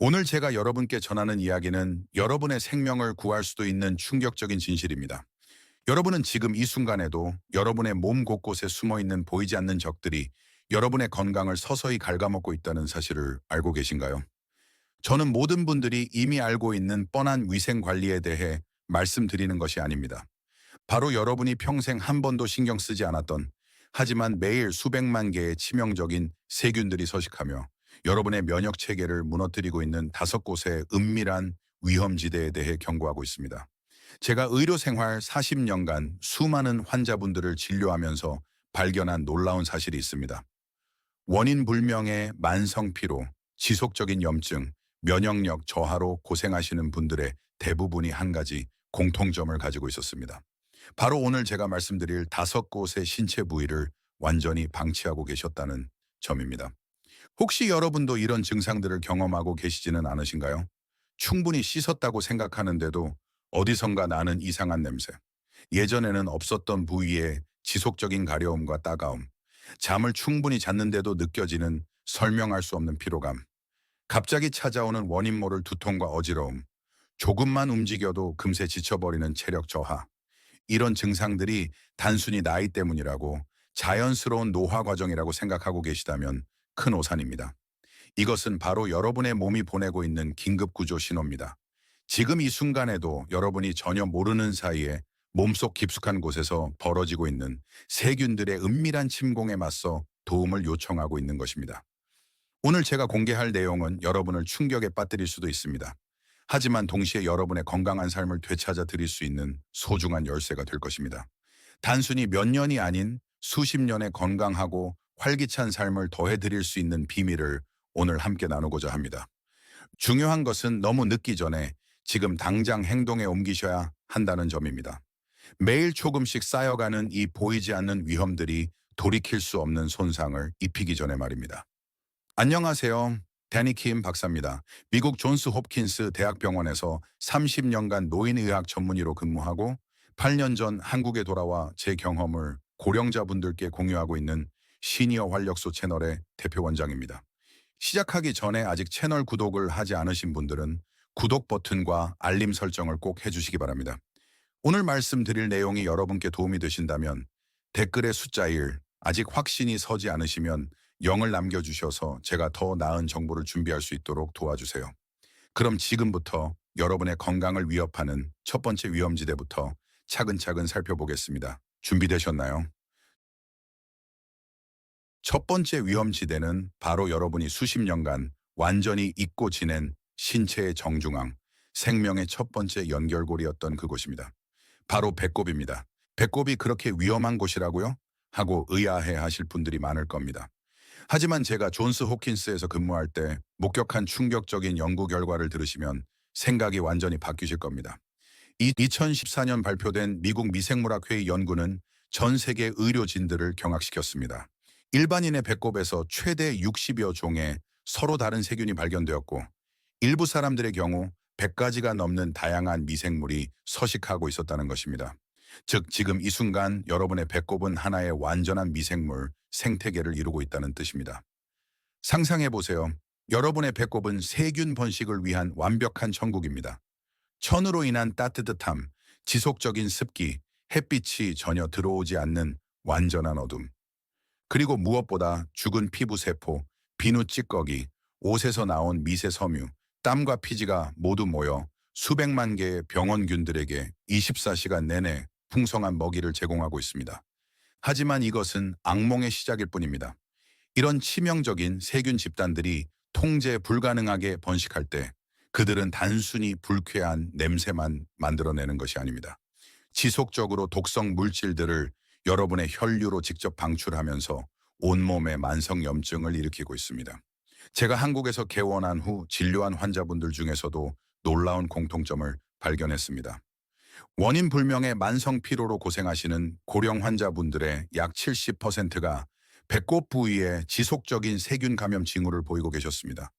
오늘 제가 여러분께 전하는 이야기는 여러분의 생명을 구할 수도 있는 충격적인 진실입니다. 여러분은 지금 이 순간에도 여러분의 몸 곳곳에 숨어 있는 보이지 않는 적들이 여러분의 건강을 서서히 갉아먹고 있다는 사실을 알고 계신가요? 저는 모든 분들이 이미 알고 있는 뻔한 위생 관리에 대해 말씀드리는 것이 아닙니다. 바로 여러분이 평생 한 번도 신경 쓰지 않았던 하지만 매일 수백만 개의 치명적인 세균들이 서식하며 여러분의 면역 체계를 무너뜨리고 있는 다섯 곳의 은밀한 위험지대에 대해 경고하고 있습니다. 제가 의료 생활 40년간 수많은 환자분들을 진료하면서 발견한 놀라운 사실이 있습니다. 원인 불명의 만성 피로, 지속적인 염증, 면역력 저하로 고생하시는 분들의 대부분이 한 가지 공통점을 가지고 있었습니다. 바로 오늘 제가 말씀드릴 다섯 곳의 신체 부위를 완전히 방치하고 계셨다는 점입니다. 혹시 여러분도 이런 증상들을 경험하고 계시지는 않으신가요? 충분히 씻었다고 생각하는데도 어디선가 나는 이상한 냄새. 예전에는 없었던 부위에 지속적인 가려움과 따가움. 잠을 충분히 잤는데도 느껴지는 설명할 수 없는 피로감. 갑자기 찾아오는 원인 모를 두통과 어지러움. 조금만 움직여도 금세 지쳐버리는 체력 저하. 이런 증상들이 단순히 나이 때문이라고 자연스러운 노화 과정이라고 생각하고 계시다면 큰 오산입니다. 이것은 바로 여러분의 몸이 보내고 있는 긴급 구조 신호입니다. 지금 이 순간에도 여러분이 전혀 모르는 사이에 몸속 깊숙한 곳에서 벌어지고 있는 세균들의 은밀한 침공에 맞서 도움을 요청하고 있는 것입니다. 오늘 제가 공개할 내용은 여러분을 충격에 빠뜨릴 수도 있습니다. 하지만 동시에 여러분의 건강한 삶을 되찾아 드릴 수 있는 소중한 열쇠가 될 것입니다. 단순히 몇 년이 아닌 수십 년의 건강하고 활기찬 삶을 더해 드릴 수 있는 비밀을 오늘 함께 나누고자 합니다. 중요한 것은 너무 늦기 전에 지금 당장 행동에 옮기셔야 한다는 점입니다. 매일 조금씩 쌓여가는 이 보이지 않는 위험들이 돌이킬 수 없는 손상을 입히기 전에 말입니다. 안녕하세요. 데니 킴 박사입니다. 미국 존스 홉킨스 대학병원에서 30년간 노인의학 전문의로 근무하고 8년 전 한국에 돌아와 제 경험을 고령자분들께 공유하고 있는 시니어 활력소 채널의 대표 원장입니다. 시작하기 전에 아직 채널 구독을 하지 않으신 분들은 구독 버튼과 알림 설정을 꼭 해주시기 바랍니다. 오늘 말씀드릴 내용이 여러분께 도움이 되신다면 댓글의 숫자 1, 아직 확신이 서지 않으시면 0을 남겨주셔서 제가 더 나은 정보를 준비할 수 있도록 도와주세요. 그럼 지금부터 여러분의 건강을 위협하는 첫 번째 위험지대부터 차근차근 살펴보겠습니다. 준비되셨나요? 첫 번째 위험지대는 바로 여러분이 수십 년간 완전히 잊고 지낸 신체의 정중앙, 생명의 첫 번째 연결고리였던 그곳입니다. 바로 배꼽입니다. 배꼽이 그렇게 위험한 곳이라고요? 하고 의아해 하실 분들이 많을 겁니다. 하지만 제가 존스 호킨스에서 근무할 때 목격한 충격적인 연구 결과를 들으시면 생각이 완전히 바뀌실 겁니다. 이 2014년 발표된 미국 미생물학회의 연구는 전 세계 의료진들을 경악시켰습니다. 일반인의 배꼽에서 최대 60여 종의 서로 다른 세균이 발견되었고 일부 사람들의 경우 100가지가 넘는 다양한 미생물이 서식하고 있었다는 것입니다. 즉 지금 이 순간 여러분의 배꼽은 하나의 완전한 미생물 생태계를 이루고 있다는 뜻입니다. 상상해 보세요. 여러분의 배꼽은 세균 번식을 위한 완벽한 천국입니다. 천으로 인한 따뜻함, 지속적인 습기, 햇빛이 전혀 들어오지 않는 완전한 어둠. 그리고 무엇보다 죽은 피부 세포, 비누 찌꺼기, 옷에서 나온 미세 섬유, 땀과 피지가 모두 모여 수백만 개의 병원균들에게 24시간 내내 풍성한 먹이를 제공하고 있습니다. 하지만 이것은 악몽의 시작일 뿐입니다. 이런 치명적인 세균 집단들이 통제 불가능하게 번식할 때 그들은 단순히 불쾌한 냄새만 만들어내는 것이 아닙니다. 지속적으로 독성 물질들을 여러분의 혈류로 직접 방출하면서 온몸에 만성염증을 일으키고 있습니다. 제가 한국에서 개원한 후 진료한 환자분들 중에서도 놀라운 공통점을 발견했습니다. 원인 불명의 만성 피로로 고생하시는 고령 환자분들의 약 70%가 배꼽 부위에 지속적인 세균 감염 징후를 보이고 계셨습니다.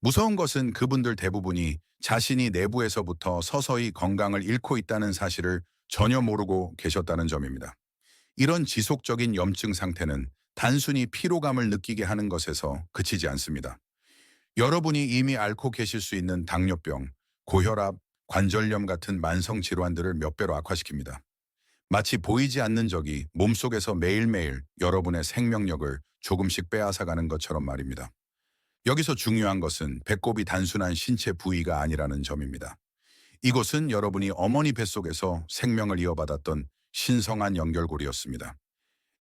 무서운 것은 그분들 대부분이 자신이 내부에서부터 서서히 건강을 잃고 있다는 사실을 전혀 모르고 계셨다는 점입니다. 이런 지속적인 염증 상태는 단순히 피로감을 느끼게 하는 것에서 그치지 않습니다. 여러분이 이미 앓고 계실 수 있는 당뇨병, 고혈압, 관절염 같은 만성 질환들을 몇 배로 악화시킵니다. 마치 보이지 않는 적이 몸속에서 매일매일 여러분의 생명력을 조금씩 빼앗아가는 것처럼 말입니다. 여기서 중요한 것은 배꼽이 단순한 신체 부위가 아니라는 점입니다. 이곳은 여러분이 어머니 뱃속에서 생명을 이어받았던 신성한 연결고리였습니다.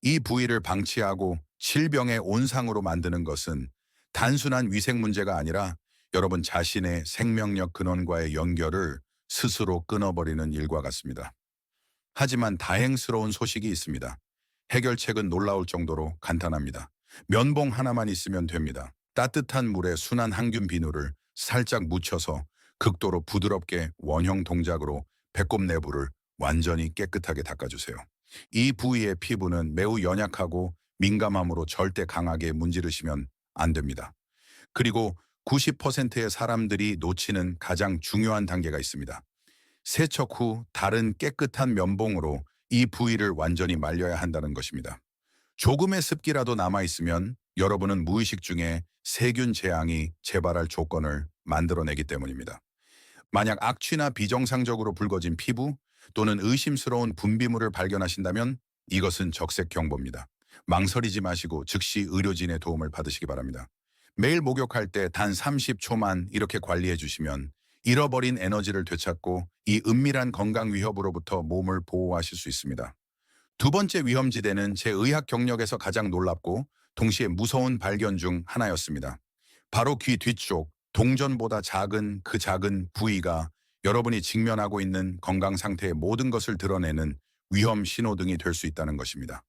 이 부위를 방치하고 질병의 온상으로 만드는 것은 단순한 위생 문제가 아니라 여러분 자신의 생명력 근원과의 연결을 스스로 끊어버리는 일과 같습니다. 하지만 다행스러운 소식이 있습니다. 해결책은 놀라울 정도로 간단합니다. 면봉 하나만 있으면 됩니다. 따뜻한 물에 순한 항균 비누를 살짝 묻혀서 극도로 부드럽게 원형 동작으로 배꼽 내부를 완전히 깨끗하게 닦아주세요. 이 부위의 피부는 매우 연약하고 민감함으로 절대 강하게 문지르시면 안 됩니다. 그리고 90%의 사람들이 놓치는 가장 중요한 단계가 있습니다. 세척 후 다른 깨끗한 면봉으로 이 부위를 완전히 말려야 한다는 것입니다. 조금의 습기라도 남아있으면 여러분은 무의식 중에 세균 재앙이 재발할 조건을 만들어내기 때문입니다. 만약 악취나 비정상적으로 붉어진 피부 또는 의심스러운 분비물을 발견하신다면 이것은 적색 경보입니다. 망설이지 마시고 즉시 의료진의 도움을 받으시기 바랍니다. 매일 목욕할 때 단 30초만 이렇게 관리해 주시면 잃어버린 에너지를 되찾고 이 은밀한 건강 위협으로부터 몸을 보호하실 수 있습니다. 두 번째 위험지대는 제 의학 경력에서 가장 놀랍고 동시에 무서운 발견 중 하나였습니다. 바로 귀 뒤쪽, 동전보다 작은 그 작은 부위가 여러분이 직면하고 있는 건강 상태의 모든 것을 드러내는 위험 신호등이 될 수 있다는 것입니다.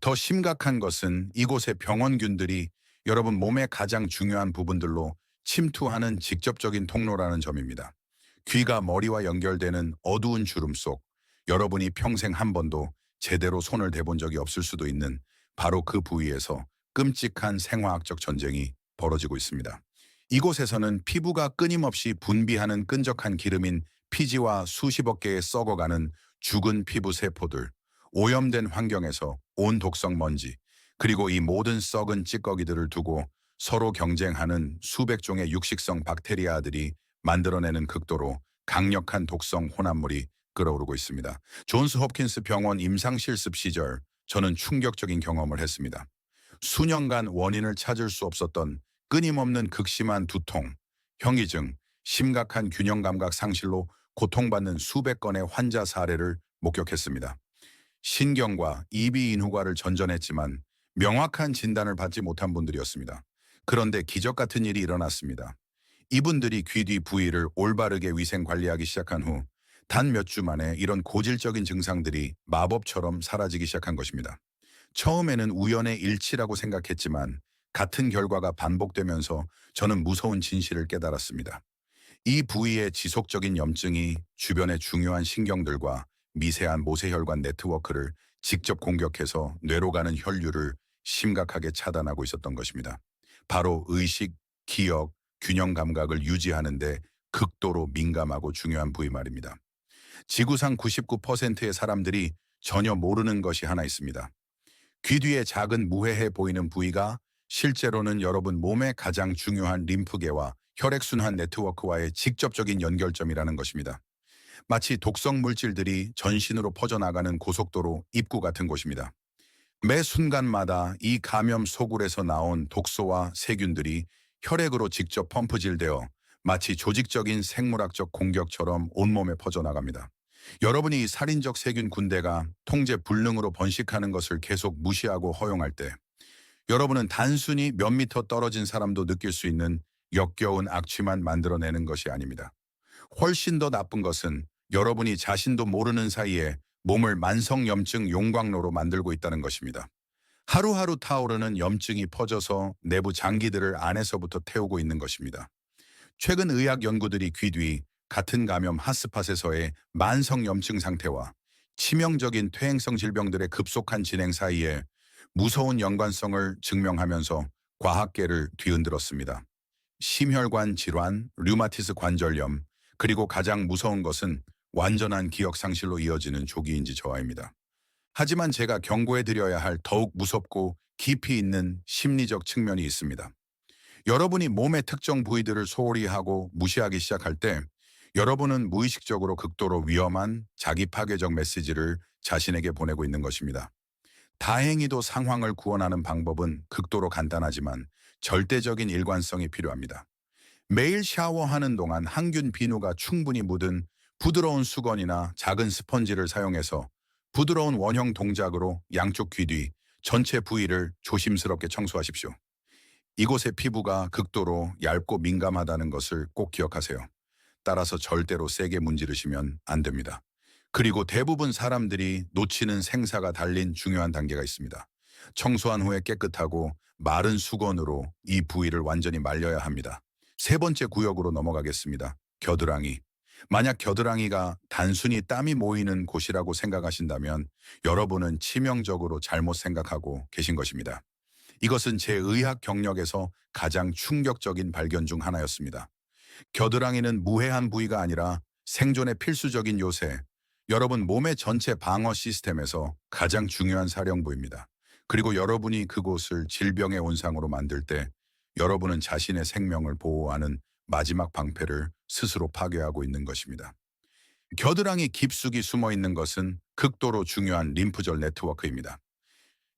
더 심각한 것은 이곳의 병원균들이 여러분 몸의 가장 중요한 부분들로 침투하는 직접적인 통로라는 점입니다. 귀가 머리와 연결되는 어두운 주름 속 여러분이 평생 한 번도 제대로 손을 대본 적이 없을 수도 있는 바로 그 부위에서 끔찍한 생화학적 전쟁이 벌어지고 있습니다. 이곳에서는 피부가 끊임없이 분비하는 끈적한 기름인 피지와 수십억 개의 썩어가는 죽은 피부 세포들, 오염된 환경에서 온 독성 먼지, 그리고 이 모든 썩은 찌꺼기들을 두고 서로 경쟁하는 수백 종의 육식성 박테리아들이 만들어내는 극도로 강력한 독성 혼합물이 끓어오르고 있습니다. 존스 홉킨스 병원 임상실습 시절 저는 충격적인 경험을 했습니다. 수년간 원인을 찾을 수 없었던 끊임없는 극심한 두통, 형이증, 심각한 균형 감각 상실로 고통받는 수백 건의 환자 사례를 목격했습니다. 신경과 이비 인후과를 전전했지만 명확한 진단을 받지 못한 분들이었습니다. 그런데 기적 같은 일이 일어났습니다. 이분들이 귀 뒤 부위를 올바르게 위생 관리하기 시작한 후 단 몇 주 만에 이런 고질적인 증상들이 마법처럼 사라지기 시작한 것입니다. 처음에는 우연의 일치라고 생각했지만 같은 결과가 반복되면서 저는 무서운 진실을 깨달았습니다. 이 부위의 지속적인 염증이 주변의 중요한 신경들과 미세한 모세혈관 네트워크를 직접 공격해서 뇌로 가는 혈류를 심각하게 차단하고 있었던 것입니다. 바로 의식, 기억, 균형 감각을 유지하는 데 극도로 민감하고 중요한 부위 말입니다. 지구상 99%의 사람들이 전혀 모르는 것이 하나 있습니다. 귀 뒤에 작은 무해해 보이는 부위가 실제로는 여러분 몸의 가장 중요한 림프계와 혈액순환 네트워크와의 직접적인 연결점이라는 것입니다. 마치 독성 물질들이 전신으로 퍼져나가는 고속도로 입구 같은 곳입니다. 매 순간마다 이 감염 소굴에서 나온 독소와 세균들이 혈액으로 직접 펌프질되어 마치 조직적인 생물학적 공격처럼 온몸에 퍼져나갑니다. 여러분이 이 살인적 세균 군대가 통제 불능으로 번식하는 것을 계속 무시하고 허용할 때 여러분은 단순히 몇 미터 떨어진 사람도 느낄 수 있는 역겨운 악취만 만들어내는 것이 아닙니다. 훨씬 더 나쁜 것은 여러분이 자신도 모르는 사이에 몸을 만성염증 용광로로 만들고 있다는 것입니다. 하루하루 타오르는 염증이 퍼져서 내부 장기들을 안에서부터 태우고 있는 것입니다. 최근 의학 연구들이 귀뒤 같은 감염 핫스팟에서의 만성염증 상태와 치명적인 퇴행성 질병들의 급속한 진행 사이에 무서운 연관성을 증명하면서 과학계를 뒤흔들었습니다. 심혈관 질환, 류마티스 관절염, 그리고 가장 무서운 것은 완전한 기억 상실로 이어지는 조기인지 저하입니다. 하지만 제가 경고해 드려야 할 더욱 무섭고 깊이 있는 심리적 측면이 있습니다. 여러분이 몸의 특정 부위들을 소홀히 하고 무시하기 시작할 때 여러분은 무의식적으로 극도로 위험한 자기 파괴적 메시지를 자신에게 보내고 있는 것입니다. 다행히도 상황을 구원하는 방법은 극도로 간단하지만 절대적인 일관성이 필요합니다. 매일 샤워하는 동안 항균 비누가 충분히 묻은 부드러운 수건이나 작은 스펀지를 사용해서 부드러운 원형 동작으로 양쪽 귀 뒤 전체 부위를 조심스럽게 청소하십시오. 이곳의 피부가 극도로 얇고 민감하다는 것을 꼭 기억하세요. 따라서 절대로 세게 문지르시면 안 됩니다. 그리고 대부분 사람들이 놓치는 생사가 달린 중요한 단계가 있습니다. 청소한 후에 깨끗하고 마른 수건으로 이 부위를 완전히 말려야 합니다. 세 번째 구역으로 넘어가겠습니다. 겨드랑이. 만약 겨드랑이가 단순히 땀이 모이는 곳이라고 생각하신다면 여러분은 치명적으로 잘못 생각하고 계신 것입니다. 이것은 제 의학 경력에서 가장 충격적인 발견 중 하나였습니다. 겨드랑이는 무해한 부위가 아니라 생존의 필수적인 요새, 여러분 몸의 전체 방어 시스템에서 가장 중요한 사령부입니다. 그리고 여러분이 그곳을 질병의 온상으로 만들 때 여러분은 자신의 생명을 보호하는 마지막 방패를 스스로 파괴하고 있는 것입니다. 겨드랑이 깊숙이 숨어 있는 것은 극도로 중요한 림프절 네트워크입니다.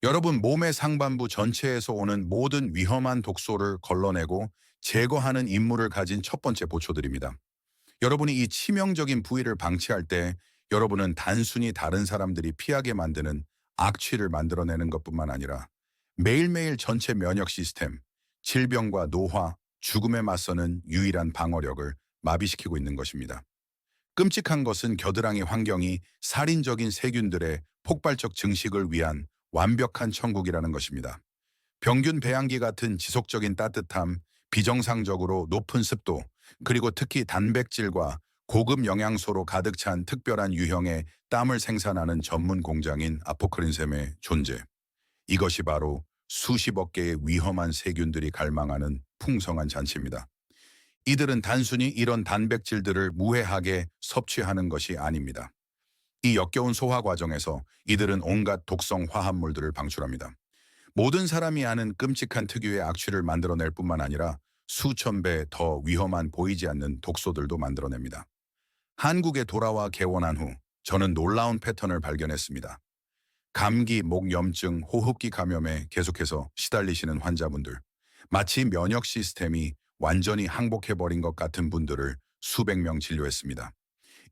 여러분 몸의 상반부 전체에서 오는 모든 위험한 독소를 걸러내고 제거하는 임무를 가진 첫 번째 보초들입니다. 여러분이 이 치명적인 부위를 방치할 때 여러분은 단순히 다른 사람들이 피하게 만드는 악취를 만들어내는 것뿐만 아니라 매일매일 전체 면역 시스템, 질병과 노화, 죽음에 맞서는 유일한 방어력을 마비시키고 있는 것입니다. 끔찍한 것은 겨드랑이 환경이 살인적인 세균들의 폭발적 증식을 위한 완벽한 천국이라는 것입니다. 평균 배양기 같은 지속적인 따뜻함, 비정상적으로 높은 습도, 그리고 특히 단백질과 고급 영양소로 가득 찬 특별한 유형의 땀을 생산하는 전문 공장인 아포크린샘의 존재. 이것이 바로 수십억 개의 위험한 세균들이 갈망하는 풍성한 잔치입니다. 이들은 단순히 이런 단백질들을 무해하게 섭취하는 것이 아닙니다. 이 역겨운 소화 과정에서 이들은 온갖 독성 화합물들을 방출합니다. 모든 사람이 아는 끔찍한 특유의 악취를 만들어낼 뿐만 아니라 수천 배 더 위험한 보이지 않는 독소들도 만들어냅니다. 한국에 돌아와 개원한 후 저는 놀라운 패턴을 발견했습니다. 감기, 목 염증, 호흡기 감염에 계속해서 시달리시는 환자분들, 마치 면역 시스템이 완전히 항복해버린 것 같은 분들을 수백 명 진료했습니다.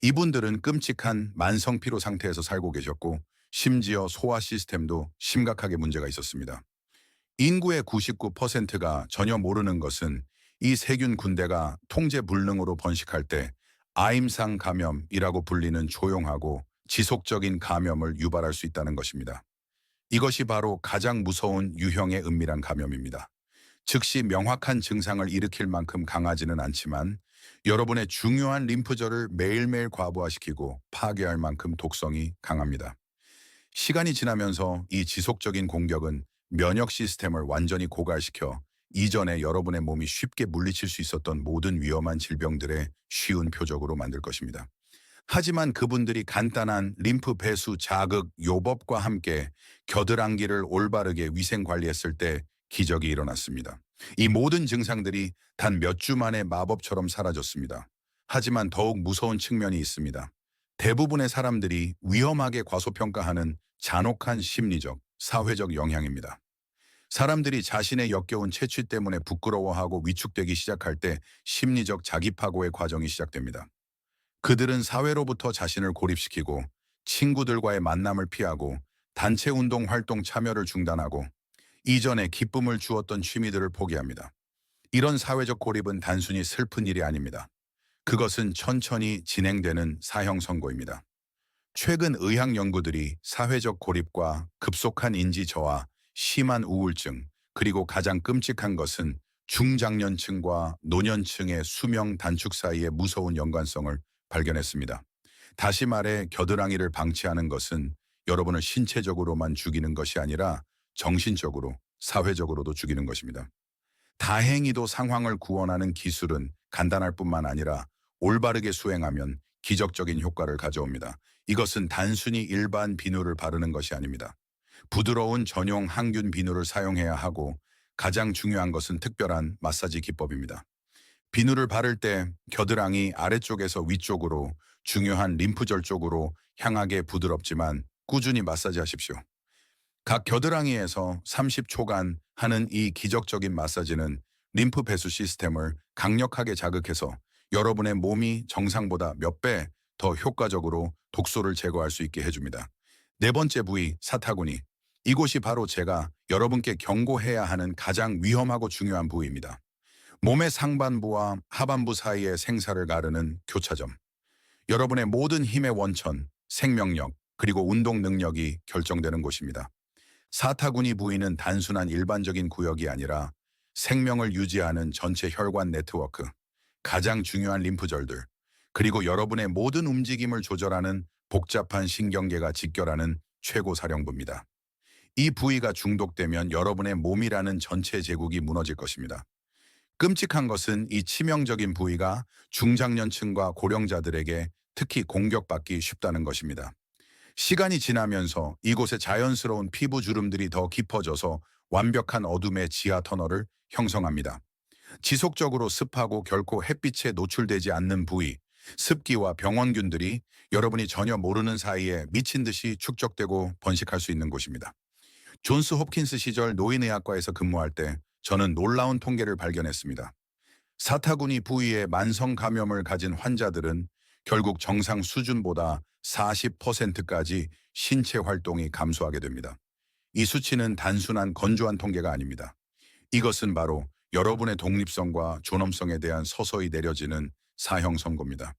이분들은 끔찍한 만성 피로 상태에서 살고 계셨고 심지어 소화 시스템도 심각하게 문제가 있었습니다. 인구의 99%가 전혀 모르는 것은 이 세균 군대가 통제 불능으로 번식할 때 아임상 감염이라고 불리는 조용하고 지속적인 감염을 유발할 수 있다는 것입니다. 이것이 바로 가장 무서운 유형의 은밀한 감염입니다. 즉시 명확한 증상을 일으킬 만큼 강하지는 않지만 여러분의 중요한 림프절을 매일매일 과부하시키고 파괴할 만큼 독성이 강합니다. 시간이 지나면서 이 지속적인 공격은 면역 시스템을 완전히 고갈시켜 이전에 여러분의 몸이 쉽게 물리칠 수 있었던 모든 위험한 질병들의 쉬운 표적으로 만들 것입니다. 하지만 그분들이 간단한 림프 배수 자극 요법과 함께 겨드랑이를 올바르게 위생 관리했을 때 기적이 일어났습니다. 이 모든 증상들이 단 몇 주 만에 마법처럼 사라졌습니다. 하지만 더욱 무서운 측면이 있습니다. 대부분의 사람들이 위험하게 과소평가하는 잔혹한 심리적, 사회적 영향입니다. 사람들이 자신의 역겨운 채취 때문에 부끄러워하고 위축되기 시작할 때 심리적 자기파고의 과정이 시작됩니다. 그들은 사회로부터 자신을 고립시키고 친구들과의 만남을 피하고 단체 운동 활동 참여를 중단하고 이전에 기쁨을 주었던 취미들을 포기합니다. 이런 사회적 고립은 단순히 슬픈 일이 아닙니다. 그것은 천천히 진행되는 사형 선고입니다. 최근 의학 연구들이 사회적 고립과 급속한 인지 저하, 심한 우울증, 그리고 가장 끔찍한 것은 중장년층과 노년층의 수명 단축 사이의 무서운 연관성을 발견했습니다. 다시 말해 겨드랑이를 방치하는 것은 여러분을 신체적으로만 죽이는 것이 아니라 정신적으로, 사회적으로도 죽이는 것입니다. 다행히도 상황을 구원하는 기술은 간단할 뿐만 아니라 올바르게 수행하면 기적적인 효과를 가져옵니다. 이것은 단순히 일반 비누를 바르는 것이 아닙니다. 부드러운 전용 항균 비누를 사용해야 하고 가장 중요한 것은 특별한 마사지 기법입니다. 비누를 바를 때 겨드랑이 아래쪽에서 위쪽으로 중요한 림프절 쪽으로 향하게 부드럽지만 꾸준히 마사지 하십시오. 각 겨드랑이에서 30초간 하는 이 기적적인 마사지는 림프 배수 시스템을 강력하게 자극해서 여러분의 몸이 정상보다 몇 배 더 효과적으로 독소를 제거할 수 있게 해줍니다. 네 번째 부위, 사타구니. 이곳이 바로 제가 여러분께 경고해야 하는 가장 위험하고 중요한 부위입니다. 몸의 상반부와 하반부 사이의 생사를 가르는 교차점. 여러분의 모든 힘의 원천, 생명력, 그리고 운동 능력이 결정되는 곳입니다. 사타구니 부위는 단순한 일반적인 구역이 아니라 생명을 유지하는 전체 혈관 네트워크, 가장 중요한 림프절들, 그리고 여러분의 모든 움직임을 조절하는 복잡한 신경계가 직결하는 최고 사령부입니다. 이 부위가 중독되면 여러분의 몸이라는 전체 제국이 무너질 것입니다. 끔찍한 것은 이 치명적인 부위가 중장년층과 고령자들에게 특히 공격받기 쉽다는 것입니다. 시간이 지나면서 이곳에 자연스러운 피부 주름들이 더 깊어져서 완벽한 어둠의 지하 터널을 형성합니다. 지속적으로 습하고 결코 햇빛에 노출되지 않는 부위, 습기와 병원균들이 여러분이 전혀 모르는 사이에 미친 듯이 축적되고 번식할 수 있는 곳입니다. 존스 홉킨스 시절 노인의학과에서 근무할 때 저는 놀라운 통계를 발견했습니다. 사타구니 부위에 만성 감염을 가진 환자들은 결국 정상 수준보다 40%까지 신체 활동이 감소하게 됩니다. 이 수치는 단순한 건조한 통계가 아닙니다. 이것은 바로 여러분의 독립성과 존엄성에 대한 서서히 내려지는 사형 선고입니다.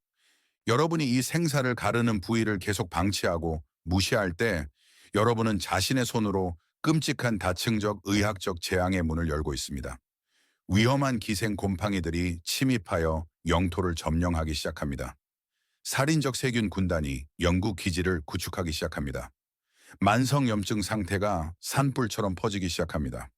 여러분이 이 생사를 가르는 부위를 계속 방치하고 무시할 때 여러분은 자신의 손으로 끔찍한 다층적 의학적 재앙의 문을 열고 있습니다. 위험한 기생 곰팡이들이 침입하여 영토를 점령하기 시작합니다. 살인적 세균 군단이 영구 기지를 구축하기 시작합니다. 만성염증 상태가 산불처럼 퍼지기 시작합니다.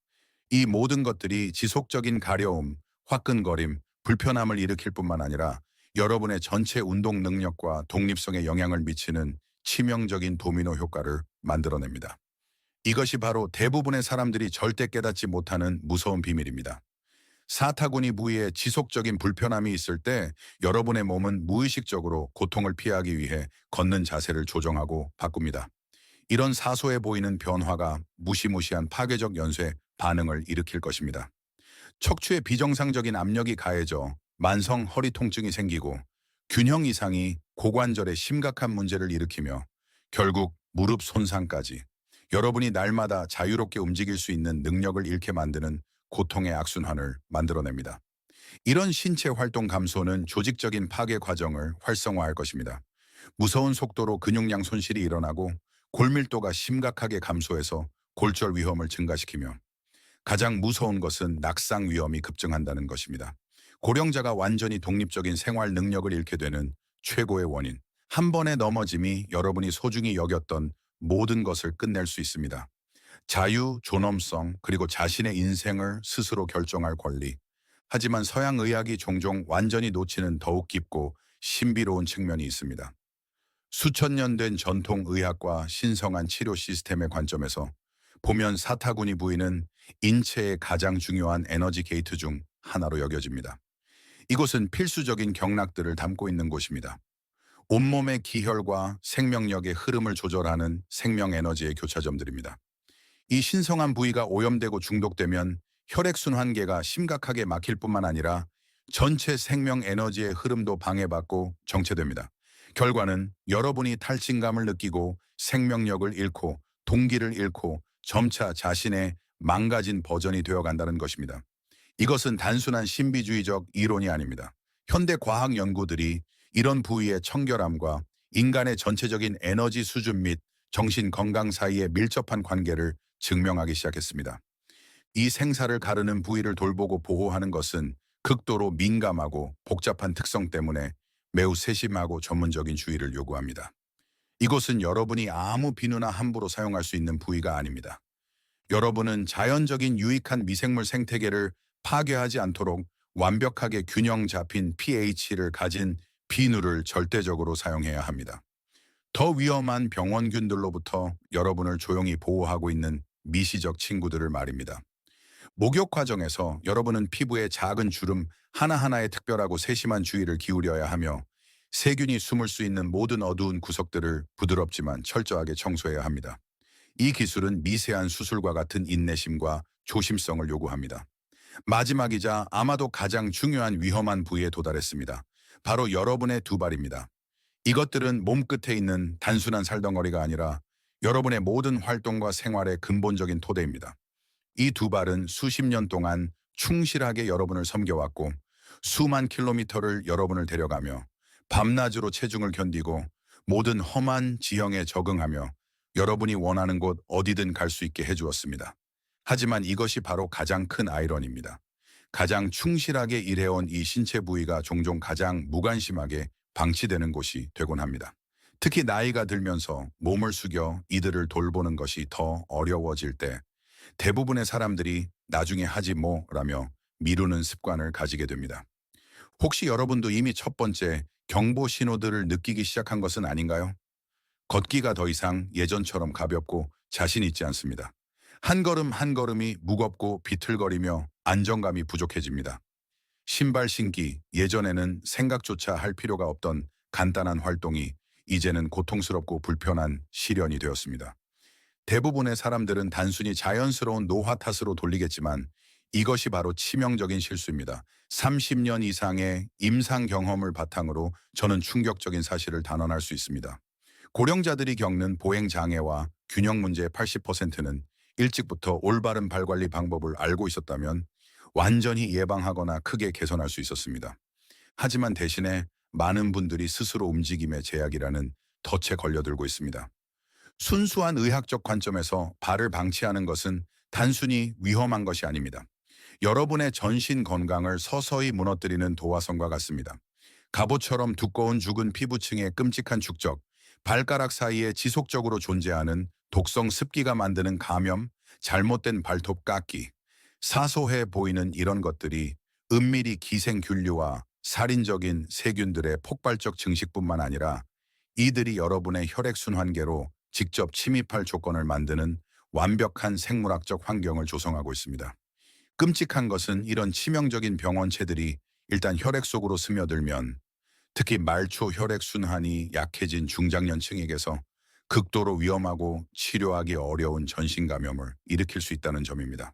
이 모든 것들이 지속적인 가려움, 화끈거림, 불편함을 일으킬 뿐만 아니라 여러분의 전체 운동 능력과 독립성에 영향을 미치는 치명적인 도미노 효과를 만들어냅니다. 이것이 바로 대부분의 사람들이 절대 깨닫지 못하는 무서운 비밀입니다. 사타구니 부위에 지속적인 불편함이 있을 때 여러분의 몸은 무의식적으로 고통을 피하기 위해 걷는 자세를 조정하고 바꿉니다. 이런 사소해 보이는 변화가 무시무시한 파괴적 연쇄 반응을 일으킬 것입니다. 척추에 비정상적인 압력이 가해져 만성 허리 통증이 생기고 균형 이상이 고관절에 심각한 문제를 일으키며 결국 무릎 손상까지 여러분이 날마다 자유롭게 움직일 수 있는 능력을 잃게 만드는 고통의 악순환을 만들어냅니다. 이런 신체 활동 감소는 조직적인 파괴 과정을 활성화할 것입니다. 무서운 속도로 근육량 손실이 일어나고 골밀도가 심각하게 감소해서 골절 위험을 증가시키며 가장 무서운 것은 낙상 위험이 급증한다는 것입니다. 고령자가 완전히 독립적인 생활 능력을 잃게 되는 최고의 원인. 한 번의 넘어짐이 여러분이 소중히 여겼던 모든 것을 끝낼 수 있습니다. 자유, 존엄성, 그리고 자신의 인생을 스스로 결정할 권리. 하지만 서양 의학이 종종 완전히 놓치는 더욱 깊고 신비로운 측면이 있습니다. 수천 년 된 전통 의학과 신성한 치료 시스템의 관점에서 보면 사타구니 부위는 인체의 가장 중요한 에너지 게이트 중 하나로 여겨집니다. 이곳은 필수적인 경락들을 담고 있는 곳입니다. 온몸의 기혈과 생명력의 흐름을 조절하는 생명 에너지의 교차점들입니다. 이 신성한 부위가 오염되고 중독되면 혈액순환계가 심각하게 막힐 뿐만 아니라 전체 생명 에너지의 흐름도 방해받고 정체됩니다. 결과는 여러분이 탈진감을 느끼고 생명력을 잃고 동기를 잃고 점차 자신의 망가진 버전이 되어간다는 것입니다. 이것은 단순한 신비주의적 이론이 아닙니다. 현대 과학 연구들이 이런 부위의 청결함과 인간의 전체적인 에너지 수준 및 정신 건강 사이의 밀접한 관계를 증명하기 시작했습니다. 이 생사를 가르는 부위를 돌보고 보호하는 것은 극도로 민감하고 복잡한 특성 때문에 매우 세심하고 전문적인 주의를 요구합니다. 이곳은 여러분이 아무 비누나 함부로 사용할 수 있는 부위가 아닙니다. 여러분은 자연적인 유익한 미생물 생태계를 파괴하지 않도록 완벽하게 균형 잡힌 pH를 가진 비누를 절대적으로 사용해야 합니다. 더 위험한 병원균들로부터 여러분을 조용히 보호하고 있는 미시적 친구들을 말입니다. 목욕 과정에서 여러분은 피부의 작은 주름 하나하나에 특별하고 세심한 주의를 기울여야 하며 세균이 숨을 수 있는 모든 어두운 구석들을 부드럽지만 철저하게 청소해야 합니다. 이 기술은 미세한 수술과 같은 인내심과 조심성을 요구합니다. 마지막이자 아마도 가장 중요한 위험한 부위에 도달했습니다. 바로 여러분의 두 발입니다. 이것들은 몸끝에 있는 단순한 살덩어리가 아니라 여러분의 모든 활동과 생활의 근본적인 토대입니다. 이 두 발은 수십 년 동안 충실하게 여러분을 섬겨왔고 수만 킬로미터를 여러분을 데려가며 밤낮으로 체중을 견디고 모든 험한 지형에 적응하며 여러분이 원하는 곳 어디든 갈 수 있게 해주었습니다. 하지만 이것이 바로 가장 큰 아이러니입니다. 가장 충실하게 일해온 이 신체 부위가 종종 가장 무관심하게 방치되는 곳이 되곤 합니다. 특히 나이가 들면서 몸을 숙여 이들을 돌보는 것이 더 어려워질 때 대부분의 사람들이 나중에 하지 뭐라며 미루는 습관을 가지게 됩니다. 혹시 여러분도 이미 첫 번째 경보 신호들을 느끼기 시작한 것은 아닌가요? 걷기가 더 이상 예전처럼 가볍고 자신 있지 않습니다. 한 걸음 한 걸음이 무겁고 비틀거리며 안정감이 부족해집니다. 신발 신기, 예전에는 생각조차 할 필요가 없던 간단한 활동이 이제는 고통스럽고 불편한 시련이 되었습니다. 대부분의 사람들은 단순히 자연스러운 노화 탓으로 돌리겠지만 이것이 바로 치명적인 실수입니다. 30년 이상의 임상 경험을 바탕으로 저는 충격적인 사실을 단언할 수 있습니다. 고령자들이 겪는 보행 장애와 균형 문제의 80%는 일찍부터 올바른 발 관리 방법을 알고 있었다면 완전히 예방하거나 크게 개선할 수 있었습니다. 하지만 대신에 많은 분들이 스스로 움직임의 제약이라는 덫에 걸려들고 있습니다. 순수한 의학적 관점에서 발을 방치하는 것은 단순히 위험한 것이 아닙니다. 여러분의 전신 건강을 서서히 무너뜨리는 도화선과 같습니다. 갑옷처럼 두꺼운 죽은 피부층의 끔찍한 축적, 발가락 사이에 지속적으로 존재하는 독성 습기가 만드는 감염, 잘못된 발톱 깎기, 사소해 보이는 이런 것들이 은밀히 기생균류와 살인적인 세균들의 폭발적 증식뿐만 아니라 이들이 여러분의 혈액순환계로 직접 침입할 조건을 만드는 완벽한 생물학적 환경을 조성하고 있습니다. 끔찍한 것은 이런 치명적인 병원체들이 일단 혈액 속으로 스며들면 특히 말초 혈액순환이 약해진 중장년층에게서 극도로 위험하고 치료하기 어려운 전신감염을 일으킬 수 있다는 점입니다.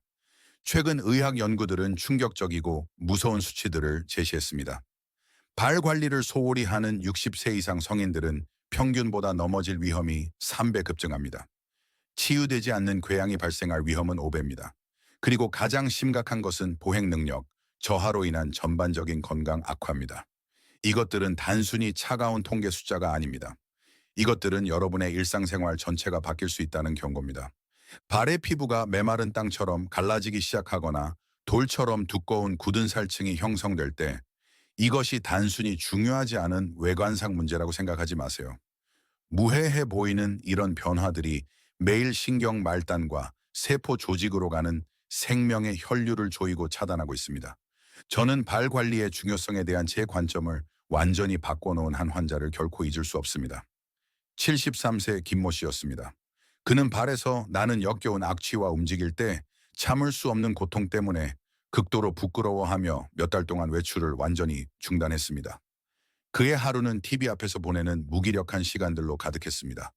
최근 의학 연구들은 충격적이고 무서운 수치들을 제시했습니다. 발 관리를 소홀히 하는 60세 이상 성인들은 평균보다 넘어질 위험이 3배 급증합니다. 치유되지 않는 궤양이 발생할 위험은 5배입니다. 그리고 가장 심각한 것은 보행 능력, 저하로 인한 전반적인 건강 악화입니다. 이것들은 단순히 차가운 통계 숫자가 아닙니다. 이것들은 여러분의 일상생활 전체가 바뀔 수 있다는 경고입니다. 발의 피부가 메마른 땅처럼 갈라지기 시작하거나 돌처럼 두꺼운 굳은 살층이 형성될 때 이것이 단순히 중요하지 않은 외관상 문제라고 생각하지 마세요. 무해해 보이는 이런 변화들이 매일 신경 말단과 세포 조직으로 가는 생명의 혈류를 조이고 차단하고 있습니다. 저는 발 관리의 중요성에 대한 제 관점을 완전히 바꿔놓은 한 환자를 결코 잊을 수 없습니다. 73세 김모 씨였습니다. 그는 발에서 나는 역겨운 악취와 움직일 때 참을 수 없는 고통 때문에 극도로 부끄러워하며 몇 달 동안 외출을 완전히 중단했습니다. 그의 하루는 TV 앞에서 보내는 무기력한 시간들로 가득했습니다.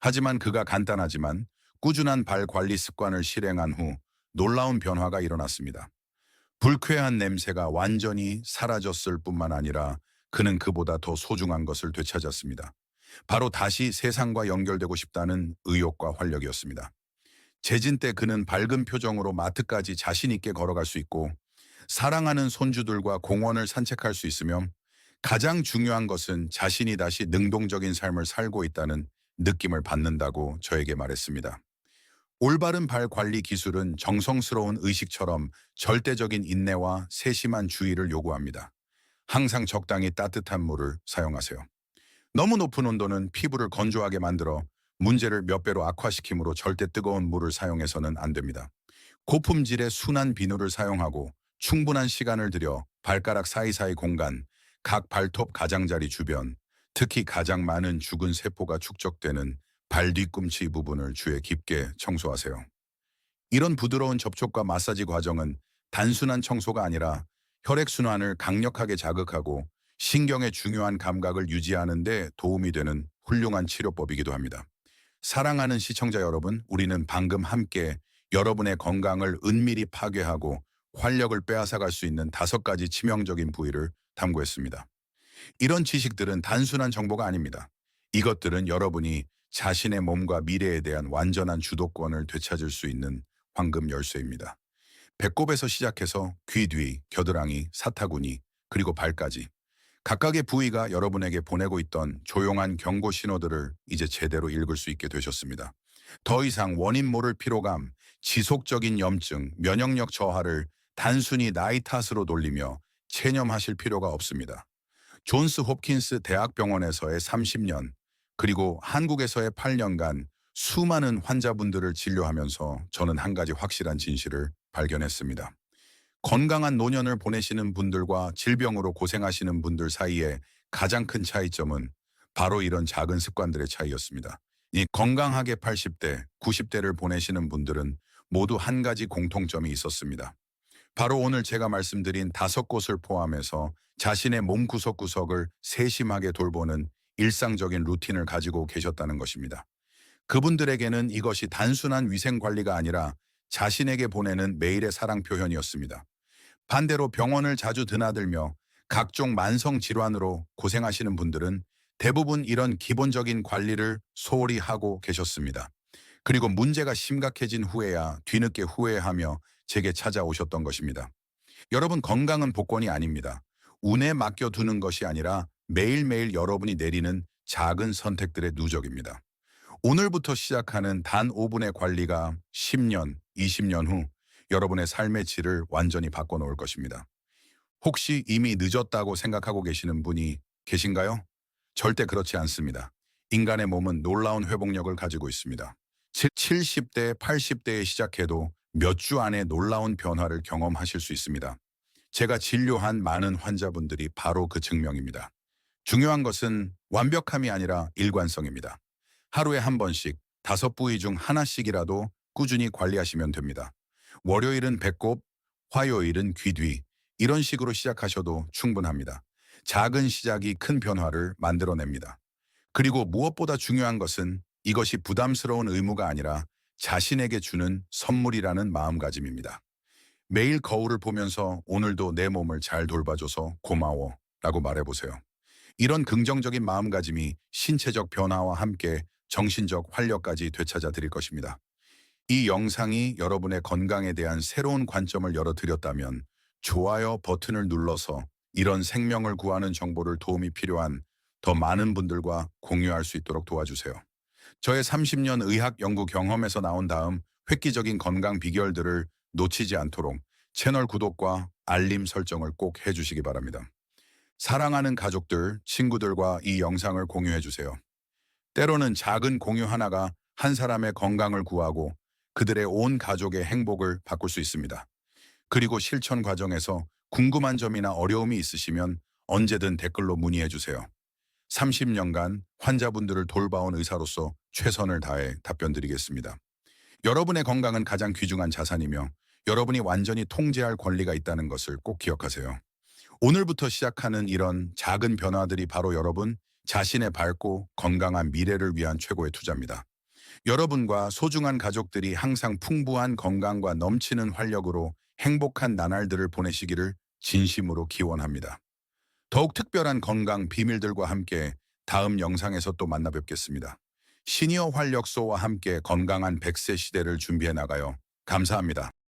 하지만 그가 간단하지만 꾸준한 발 관리 습관을 실행한 후 놀라운 변화가 일어났습니다. 불쾌한 냄새가 완전히 사라졌을 뿐만 아니라 그는 그보다 더 소중한 것을 되찾았습니다. 바로 다시 세상과 연결되고 싶다는 의욕과 활력이었습니다. 재진 때 그는 밝은 표정으로 마트까지 자신 있게 걸어갈 수 있고 사랑하는 손주들과 공원을 산책할 수 있으며 가장 중요한 것은 자신이 다시 능동적인 삶을 살고 있다는 느낌을 받는다고 저에게 말했습니다. 올바른 발 관리 기술은 정성스러운 의식처럼 절대적인 인내와 세심한 주의를 요구합니다. 항상 적당히 따뜻한 물을 사용하세요. 너무 높은 온도는 피부를 건조하게 만들어 문제를 몇 배로 악화시키므로 절대 뜨거운 물을 사용해서는 안 됩니다. 고품질의 순한 비누를 사용하고 충분한 시간을 들여 발가락 사이사이 공간, 각 발톱 가장자리 주변, 특히 가장 많은 죽은 세포가 축적되는 발 뒤꿈치 부분을 주에 깊게 청소하세요. 이런 부드러운 접촉과 마사지 과정은 단순한 청소가 아니라 혈액순환을 강력하게 자극하고 신경의 중요한 감각을 유지하는 데 도움이 되는 훌륭한 치료법이기도 합니다. 사랑하는 시청자 여러분, 우리는 방금 함께 여러분의 건강을 은밀히 파괴하고 활력을 빼앗아갈 수 있는 다섯 가지 치명적인 부위를 탐구했습니다. 이런 지식들은 단순한 정보가 아닙니다. 이것들은 여러분이 자신의 몸과 미래에 대한 완전한 주도권을 되찾을 수 있는 황금 열쇠입니다. 배꼽에서 시작해서 귀 뒤, 겨드랑이, 사타구니, 그리고 발까지 각각의 부위가 여러분에게 보내고 있던 조용한 경고 신호들을 이제 제대로 읽을 수 있게 되셨습니다. 더 이상 원인 모를 피로감, 지속적인 염증, 면역력 저하를 단순히 나이 탓으로 돌리며 체념하실 필요가 없습니다. 존스 홉킨스 대학병원에서의 30년, 그리고 한국에서의 8년간 수많은 환자분들을 진료하면서 저는 한 가지 확실한 진실을 발견했습니다. 건강한 노년을 보내시는 분들과 질병으로 고생하시는 분들 사이에 가장 큰 차이점은 바로 이런 작은 습관들의 차이였습니다. 이 건강하게 80대, 90대를 보내시는 분들은 모두 한 가지 공통점이 있었습니다. 바로 오늘 제가 말씀드린 다섯 곳을 포함해서 자신의 몸 구석구석을 세심하게 돌보는 일상적인 루틴을 가지고 계셨다는 것입니다. 그분들에게는 이것이 단순한 위생 관리가 아니라 자신에게 보내는 매일의 사랑 표현이었습니다. 반대로 병원을 자주 드나들며 각종 만성 질환으로 고생하시는 분들은 대부분 이런 기본적인 관리를 소홀히 하고 계셨습니다. 그리고 문제가 심각해진 후에야 뒤늦게 후회하며 제게 찾아오셨던 것입니다. 여러분 건강은 복권이 아닙니다. 운에 맡겨두는 것이 아니라 매일매일 여러분이 내리는 작은 선택들의 누적입니다. 오늘부터 시작하는 단 5분의 관리가 10년, 20년 후 여러분의 삶의 질을 완전히 바꿔놓을 것입니다. 혹시 이미 늦었다고 생각하고 계시는 분이 계신가요? 절대 그렇지 않습니다. 인간의 몸은 놀라운 회복력을 가지고 있습니다. 70대, 80대에 시작해도 몇 주 안에 놀라운 변화를 경험하실 수 있습니다. 제가 진료한 많은 환자분들이 바로 그 증명입니다. 중요한 것은 완벽함이 아니라 일관성입니다. 하루에 한 번씩 다섯 부위 중 하나씩이라도 꾸준히 관리하시면 됩니다. 월요일은 배꼽, 화요일은 귀 뒤, 이런 식으로 시작하셔도 충분합니다. 작은 시작이 큰 변화를 만들어냅니다. 그리고 무엇보다 중요한 것은 이것이 부담스러운 의무가 아니라 자신에게 주는 선물이라는 마음가짐입니다. 매일 거울을 보면서 오늘도 내 몸을 잘 돌봐줘서 고마워 라고 말해보세요. 이런 긍정적인 마음가짐이 신체적 변화와 함께 정신적 활력까지 되찾아 드릴 것입니다. 이 영상이 여러분의 건강에 대한 새로운 관점을 열어드렸다면 좋아요 버튼을 눌러서 이런 생명을 구하는 정보를 도움이 필요한 더 많은 분들과 공유할 수 있도록 도와주세요. 저의 30년 의학 연구 경험에서 나온 다음 획기적인 건강 비결들을 놓치지 않도록 채널 구독과 알림 설정을 꼭 해주시기 바랍니다. 사랑하는 가족들, 친구들과 이 영상을 공유해 주세요. 때로는 작은 공유 하나가 한 사람의 건강을 구하고 그들의 온 가족의 행복을 바꿀 수 있습니다. 그리고 실천 과정에서 궁금한 점이나 어려움이 있으시면 언제든 댓글로 문의해 주세요. 30년간 환자분들을 돌봐온 의사로서 최선을 다해 답변 드리겠습니다. 여러분의 건강은 가장 귀중한 자산이며 여러분이 완전히 통제할 권리가 있다는 것을 꼭 기억하세요. 오늘부터 시작하는 이런 작은 변화들이 바로 여러분 자신의 밝고 건강한 미래를 위한 최고의 투자입니다. 여러분과 소중한 가족들이 항상 풍부한 건강과 넘치는 활력으로 행복한 나날들을 보내시기를 진심으로 기원합니다. 더욱 특별한 건강 비밀들과 함께 다음 영상에서 또 만나 뵙겠습니다. 시니어 활력소와 함께 건강한 100세 시대를 준비해 나가요. 감사합니다.